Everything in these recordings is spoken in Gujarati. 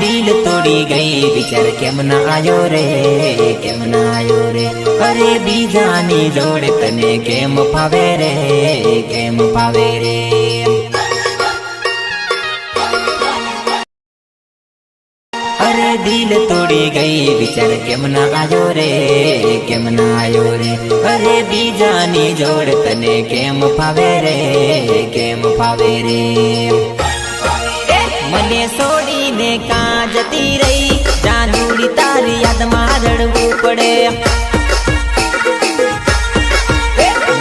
તોડી ગઈ. વિચાર કેમ ના આયો રે? કેમ ના આયો રે? અરે બીજાની જોડે તને કેમ ફાવે રે? કેમ ફાવે રે? અરે દિલ તોડી ગઈ. વિચાર કેમ ના આયો રે? કેમ ના આયો રે? અરે બીજાની જોડ તને કેમ ફાવે રે? કેમ ફાવે રે? મને છોડીને કાં જતી રહી? જાનુડી તારી યાદમાં રડવું પડે.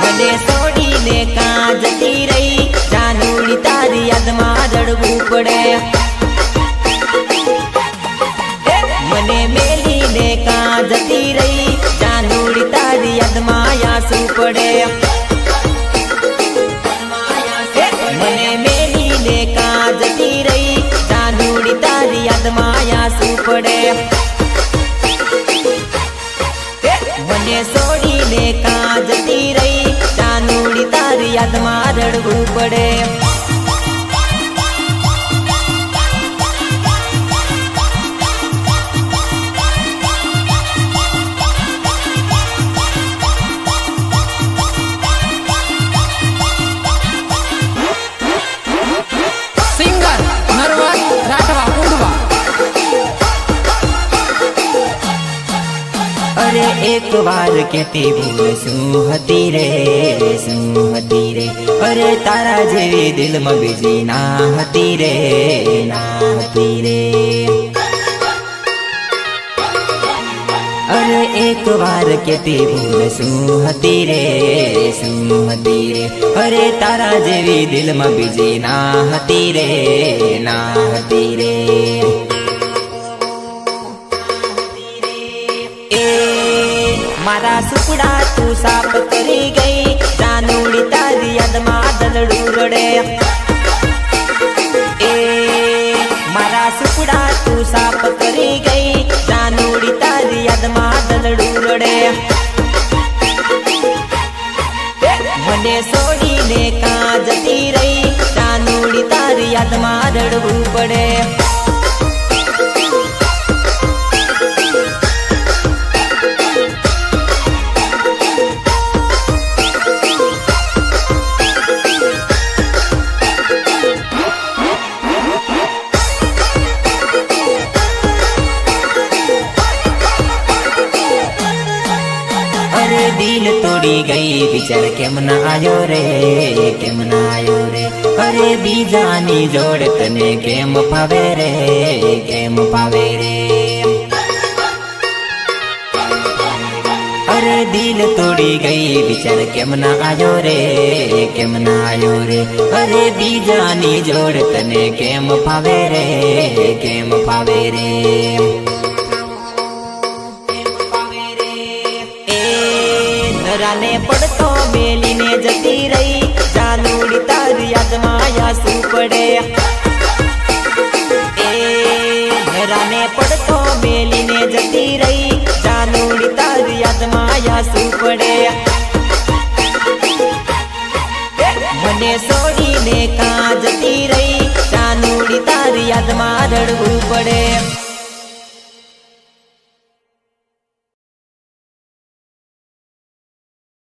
મને છોડીને કાં જતી રહી? જાનુડી તારી યાદમાં રડવું પડે. મને મેલીને કાં જતી રહી? ચાંદુડી તારી યાદમાં આંસુ પડે. યાદમાં રડવું પડે. એક વાર કેતી ભૂલ શું હતી રે શું હતી રે. અરે તારા જેવી દિલમાં બીજી ના હતી રે, ના હતી રે. અરે એક વાર કેતી ભૂલ શું હતી રે શું હતી રે. અરે તારા જેવી દિલમાં બીજી ના હતી રે, ના હતી રે. મારા સુપડા તું સાપ કરી ગઈ. જાનુડી તારી યાદમાં દલડું રડે એ મારા સુપડા તું સાપ કરી ગઈ. જાનુડી તારી યાદમાં દલડું રડે મને સોડીને કાં જતી તોડી ગઈ. વિચાર કેમ ના આવ્યો રે? કેમ ના આવ્યો રે? અરે બીજાની જોડ તને કેમ ફાવે રે? કેમ ફાવે રે? અરે દિલ તોડી ગઈ. વિચાર કેમ ના આવ્યો રે? કેમ ના આવ્યો રે? અરે બીજાની જોડ તને કેમ ફાવે રે? કેમ ફાવે રે? પડતો મેલીને જતી રહી. જાનુડી તારી યાદમાં શું પડે. એ હેરાને પડતો મેલીને જતી રહી. જાનુડી તારી યાદમાં શું પડે. મને છોડીને કાં જતી રહી. જાનુડી તારી યાદમાં રડવું પડે.